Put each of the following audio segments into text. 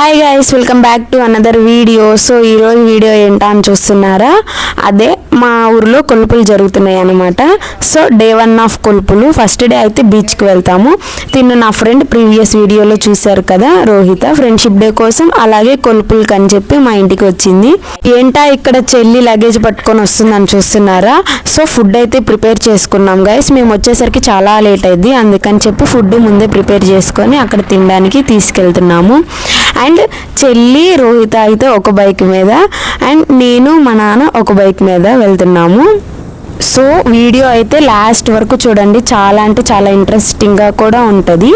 Hi guys welcome back to another video so ఈరోజు video ఏంటా అని చూస్తున్నారా? అదే మా ఊర్లో కొలుపులు జరుగుతున్నాయి అన్నమాట. So day one of Kolupulu. First day అయితే బీచ్కి వెళ్తాము. తిన్ను నా ఫ్రెండ్ ప్రీవియస్ వీడియోలో చూశారు కదా రోహిత. ఫ్రెండ్షిప్ డే కోసం అలాగే కొలుపులకి అని చెప్పి మా ఇంటికి వచ్చింది. ఏంటా ఇక్కడ చెల్లి లగేజ్ పట్టుకొని వస్తుందని చూస్తున్నారా? సో ఫుడ్ అయితే ప్రిపేర్ చేసుకున్నాం గైస్ మేము వచ్చేసరికి చాలా లేట్ అయింది. అందుకని చెప్పి ఫుడ్ ముందే ప్రిపేర్ చేసుకొని అక్కడ తినడానికి తీసుకెళ్తున్నాము. అండ్ చెల్లి రోహిత అయితే ఒక బైక్ మీద అండ్ నేను మా నాన్న ఒక బైక్ మీద వెళ్తున్నాము. సో వీడియో అయితే లాస్ట్ వరకు చూడండి. చాలా అంటే చాలా ఇంట్రెస్టింగ్గా కూడా ఉంటుంది.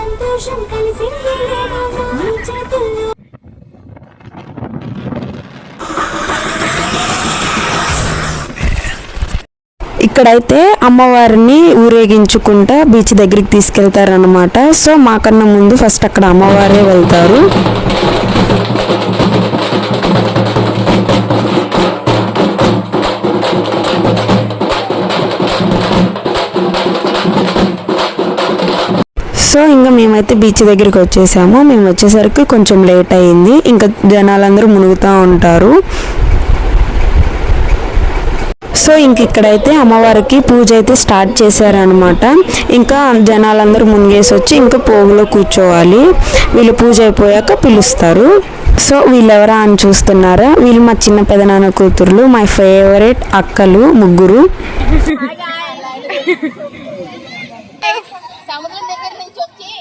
సంతోషం కలిసింది ఇక్కడైతే అమ్మవారిని ఊరేగించుకుంటా బీచ్ దగ్గరికి తీసుకెళ్తారనమాట సో మాకన్నా ముందు ఫస్ట్ అక్కడ అమ్మవారే వెళ్తారు. సో ఇంకా మేమైతే బీచ్ దగ్గరికి వచ్చేసాము. మేము వచ్చేసరికి కొంచెం లేట్ అయింది. ఇంకా జనాలందరూ మునుగుతూ ఉంటారు. సో ఇంక ఇక్కడైతే అమ్మవారికి పూజ అయితే స్టార్ట్ చేశారనమాట ఇంకా జనాలందరూ మునిగేసి వచ్చి ఇంకా పోగులో కూర్చోవాలి. వీళ్ళు పూజ అయిపోయాక పిలుస్తారు. సో వీళ్ళెవరా అని చూస్తున్నారా? వీళ్ళు మా చిన్న పెదనాన్న కూతుర్లు మై ఫేవరెట్ అక్కలు ముగ్గురు. సముద్రం దగ్గర నుంచి వచ్చి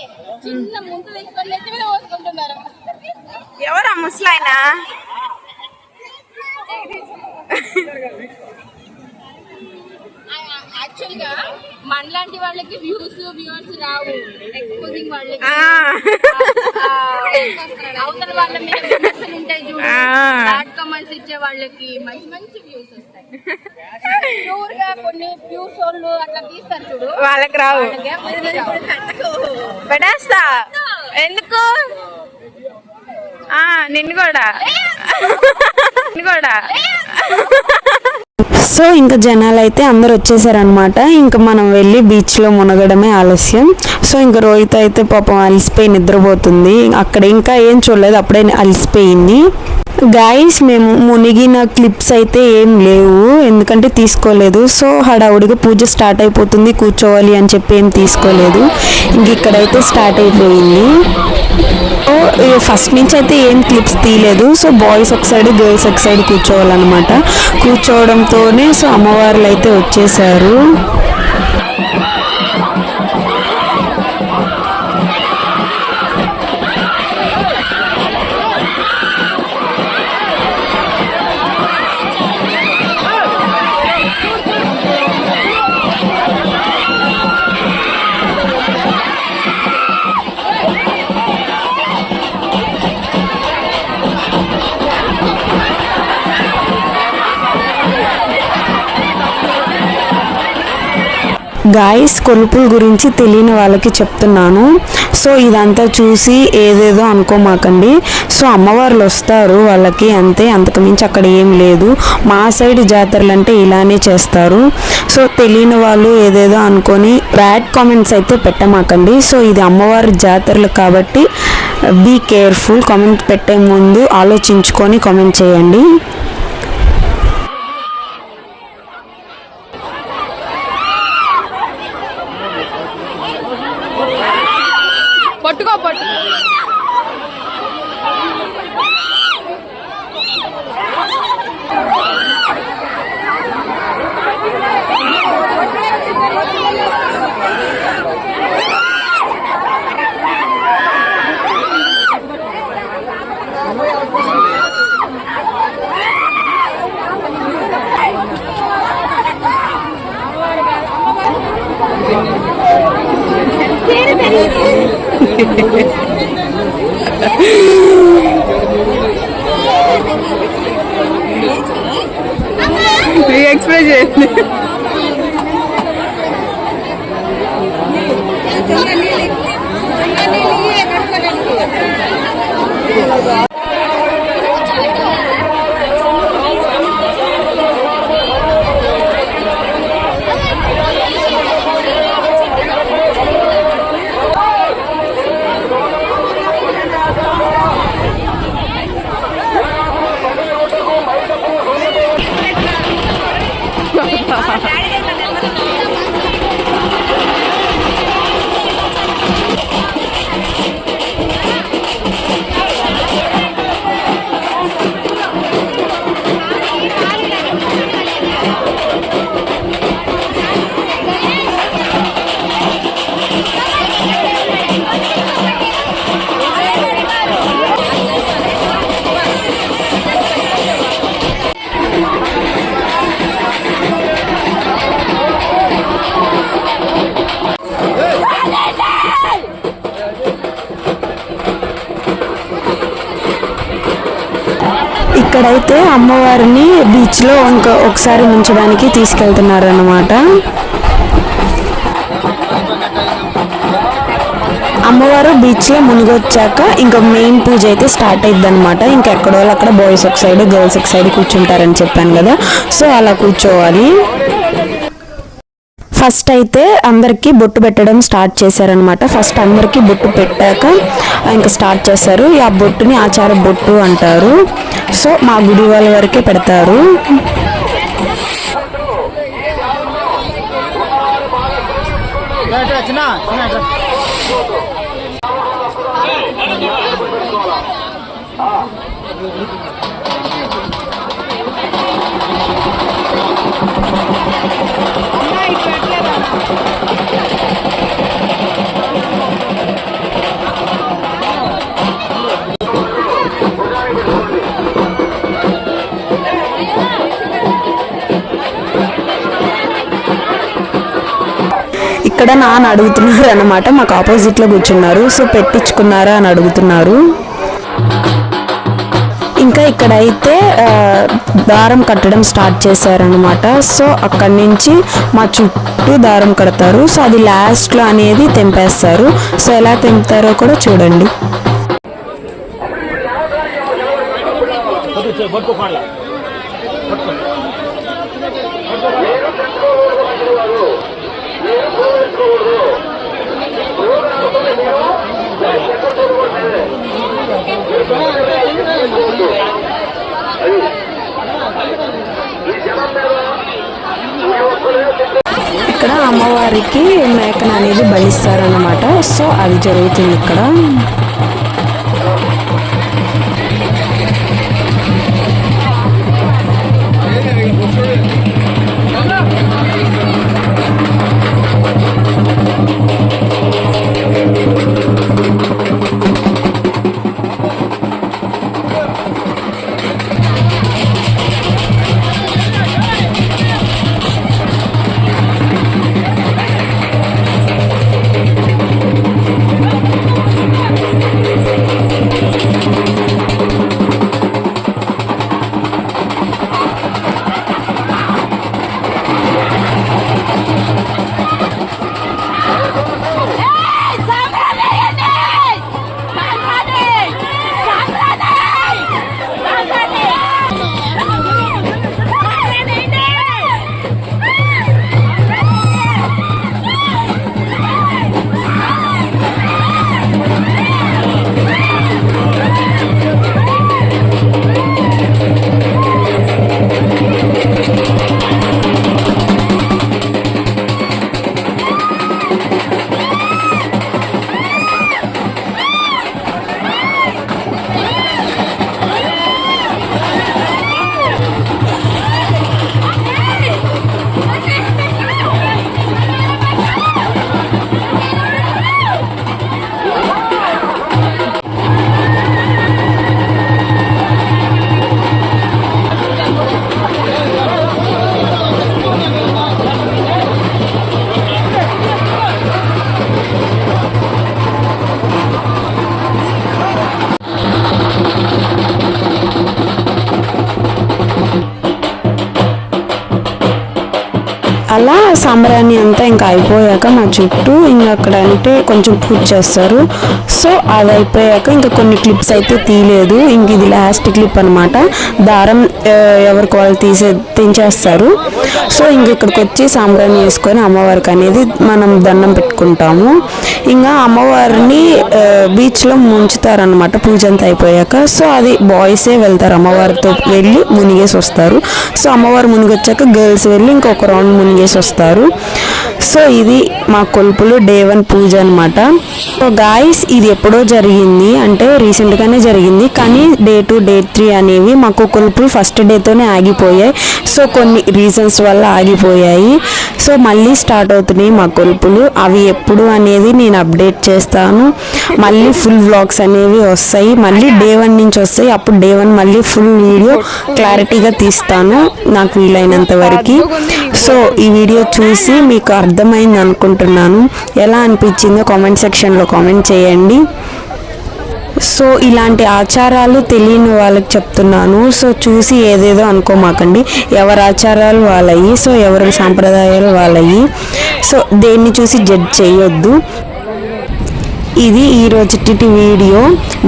చిన్న ముందు తెచ్చుకొని నెత్తి మీద పోసుకుంటున్నారు. ఎవరా ముసలాయన? యాక్చువల్గా మనలాంటి వాళ్ళకి వ్యూస్ వ్యూవర్స్ రావు. ఎక్స్పోజింగ్ వాళ్ళకి. అవతల వాళ్ళ మీద విమర్శలు ఉంటాయి చూడు. బ్యాడ్ కమెంట్స్ ఇచ్చే వాళ్ళకి మంచి మంచి వ్యూస్ వస్తాయి. ప్యూర్గా కొన్ని వ్యూస్ వాళ్ళు అట్లా తీస్తారు చూడు. వాళ్ళకి రావు. ఎందుకు? ఆ నిన్ను కూడా. నిన్ను కూడా. సో ఇంకా జనాలు అయితే అందరు వచ్చేసారనమాట ఇంకా మనం వెళ్ళి బీచ్లో మునగడమే ఆలస్యం. సో ఇంకా రోహిత్ అయితే పాపం అలసిపోయి నిద్రపోతుంది. అక్కడ ఇంకా ఏం చూడలేదు అప్పుడే అలసిపోయింది. గాయస్ మేము మునిగిన క్లిప్స్ అయితే ఏం లేవు. ఎందుకంటే తీసుకోలేదు. సో హడావుడిగా పూజ స్టార్ట్ అయిపోతుంది. కూర్చోవాలి అని చెప్పి ఏం తీసుకోలేదు. ఇంక ఇక్కడైతే స్టార్ట్ అయిపోయింది. సో ఫస్ట్ నుంచి అయితే ఏం క్లిప్స్ తీయలేదు. సో బాయ్స్ ఒక సైడ్ గర్ల్స్ ఒక సైడ్ కూర్చోవాలన్నమాట. కూర్చోవడంతోనే సో అమ్మవార్లు అయితే వచ్చేసారు. గాయస్ కొలుపుల గురించి తెలియని వాళ్ళకి చెప్తున్నాను. సో ఇదంతా చూసి ఏదేదో అనుకోమాకండి. సో అమ్మవార్లు వస్తారు వాళ్ళకి అంతే. అంతకుమించి అక్కడ ఏం లేదు. మా సైడ్ జాతరలు అంటే ఇలానే చేస్తారు. సో తెలియని వాళ్ళు ఏదేదో అనుకొని బ్యాడ్ కామెంట్స్ అయితే పెట్టమాకండి. సో ఇది అమ్మవారి జాతరలు కాబట్టి బీ కేర్ఫుల్. కామెంట్ పెట్టే ముందు ఆలోచించుకొని కామెంట్ చేయండి. ఎక్స్ప్రెస్ చేయండి. ఇక్కడైతే అమ్మవారిని బీచ్లో ఇంకా ఒకసారి ముంచడానికి తీసుకెళ్తున్నారు అన్నమాట అమ్మవారు బీచ్లో మునిగొచ్చాక ఇంకా మెయిన్ పూజ అయితే స్టార్ట్ అయింది అనమాట ఇంకా ఎక్కడో వాళ్ళు అక్కడ బాయ్స్ ఒక సైడ్ గర్ల్స్ ఒక సైడ్ కూర్చుంటారని చెప్పాను కదా. సో అలా కూర్చోవాలి. ఫస్ట్ అయితే అందరికీ బొట్టు పెట్టడం స్టార్ట్ చేశారనమాట ఫస్ట్ అందరికీ బొట్టు పెట్టాక ఇంకా స్టార్ట్ చేస్తారు ఆ బొట్టుని ఆచార బొట్టు అంటారు. సో మా గుడి వాళ్ళ వరకే పెడతారు. చిన్న ఇక్కడ నాన్న అడుగుతున్నారు అనమాట మాకు ఆపోజిట్లో కూర్చున్నారు. సో పెట్టించుకున్నారా అని అడుగుతున్నారు. ఇంకా ఇక్కడైతే అయితే దారం కట్టడం స్టార్ట్ చేశారనమాట సో అక్కడి నుంచి మా చుట్టూ దారం కడతారు. సో అది లాస్ట్లో అనేది తెంపేస్తారు. సో ఎలా తెంపుతారో కూడా చూడండి. ఇక్కడ అమ్మవారికి మేకను అనేది బలిస్తారన్నమాట. సో అది జరుగుతుంది ఇక్కడ. అలా సాంబ్రాణి అంతా ఇంకా అయిపోయాక మా చుట్టూ ఇంకా అక్కడ అంటే కొంచెం పూజ చేస్తారు. సో అది అయిపోయాక ఇంకా కొన్ని క్లిప్స్ అయితే తీయలేదు. ఇంక ఇది లాస్ట్ క్లిప్ అనమాట దారం ఎవరికి వాళ్ళు తీసే తెంచేస్తారు. సో ఇంక ఇక్కడికి వచ్చి సాంబ్రాణి వేసుకొని అమ్మవారికి అనేది మనం దండం పెట్టుకుంటాము. ఇంకా అమ్మవారిని Uh, బీచ్లో ముంచుతారనమాట పూజ అంతా అయిపోయాక. సో అది బాయ్సే వెళ్తారు. అమ్మవారితో వెళ్ళి మునిగేసి వస్తారు. సో అమ్మవారు మునిగి వచ్చాక గర్ల్స్ వెళ్ళి ఇంకొక రౌండ్ మునిగేసి వస్తారు. సో ఇది మా కొలుపులు డే వన్ పూజ అనమాట సో గాయస్ ఇది ఎప్పుడో జరిగింది. అంటే రీసెంట్గానే జరిగింది. కానీ డే టూ డే త్రీ అనేవి మాకు కొలుపులు ఫస్ట్ డేతోనే ఆగిపోయాయి. సో కొన్ని రీజన్స్ వల్ల ఆగిపోయాయి. సో మళ్ళీ స్టార్ట్ అవుతున్నాయి మా కొలుపులు. అవి ఎప్పుడు అనేది నేను అప్డేట్ చేస్తాను. మళ్ళీ ఫుల్ వ్లాగ్స్ అనేవి వస్తాయి. మళ్ళీ డే వన్ నుంచి వస్తాయి. అప్పుడు డే వన్ మళ్ళీ ఫుల్ వీడియో క్లారిటీగా తీస్తాను. నాకు వీలైనంత వరకు. సో ఈ వీడియో చూసి మీకు అర్థమైంది అనుకుంటున్నాను. ఎలా అనిపించిందో కామెంట్ సెక్షన్లో కామెంట్ చేయండి. సో ఇలాంటి ఆచారాలు తెలియని వాళ్ళకి చెప్తున్నాను. సో చూసి ఏదేదో అనుకోమాకండి. ఎవరి ఆచారాలు వాళ్ళయి సో ఎవరి సాంప్రదాయాలు వాళ్ళయి. సో దేన్ని చూసి జడ్జ్ చేయొద్దు. ఇది ఈరోజుటి video.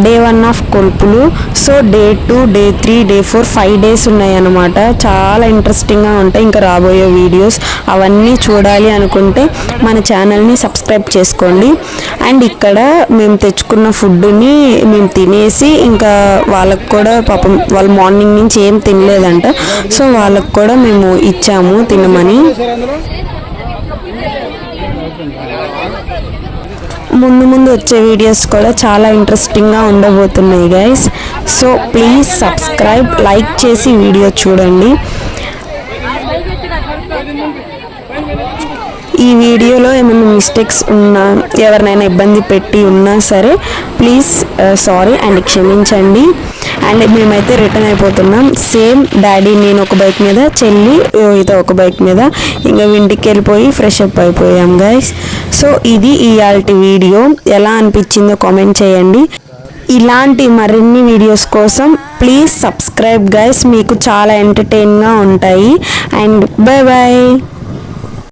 Day one of Kolupulu. So day two day three day four five days ఉన్నాయన్నమాట. చాలా ఇంట్రెస్టింగ్గా ఉంటాయి ఇంకా రాబోయే వీడియోస్ అవన్నీ చూడాలి అనుకుంటే మన ఛానల్ని సబ్స్క్రైబ్ చేసుకోండి. అండ్ ఇక్కడ మేము తెచ్చుకున్న ఫుడ్ని మేము తినేసి ఇంకా వాళ్ళకు కూడా పాపం వాళ్ళు మార్నింగ్ నుంచి ఏం తినలేదంట. సో వాళ్ళకు కూడా మేము ఇచ్చాము తినమని. ముందు ముందు వచ్చే వీడియోస్ కూడా చాలా ఇంట్రెస్టింగ్గా ఉండబోతున్నాయి guys so please subscribe like చేసి వీడియో చూడండి. ఈ వీడియోలో ఏమైనా మిస్టేక్స్ ఉన్నా ఎవరినైనా ఇబ్బంది పెట్టి ఉన్నా సరే ప్లీజ్ సారీ అండ్ క్షమించండి. అండ్ మేమైతే రిటర్న్ అయిపోతున్నాం. సేమ్ డాడీ నేను ఒక బైక్ మీద చెల్లి ఇత ఒక బైక్ మీద ఇంకా ఇంటికి వెళ్ళిపోయి ఫ్రెష్ అప్ అయిపోయాం గైస్ సో ఇది ఇవాళ వీడియో. ఎలా అనిపించిందో కామెంట్ చేయండి. ఇలాంటి మరిన్ని వీడియోస్ కోసం ప్లీజ్ సబ్స్క్రైబ్ గైస్ మీకు చాలా ఎంటర్టైన్గా ఉంటాయి. And bye bye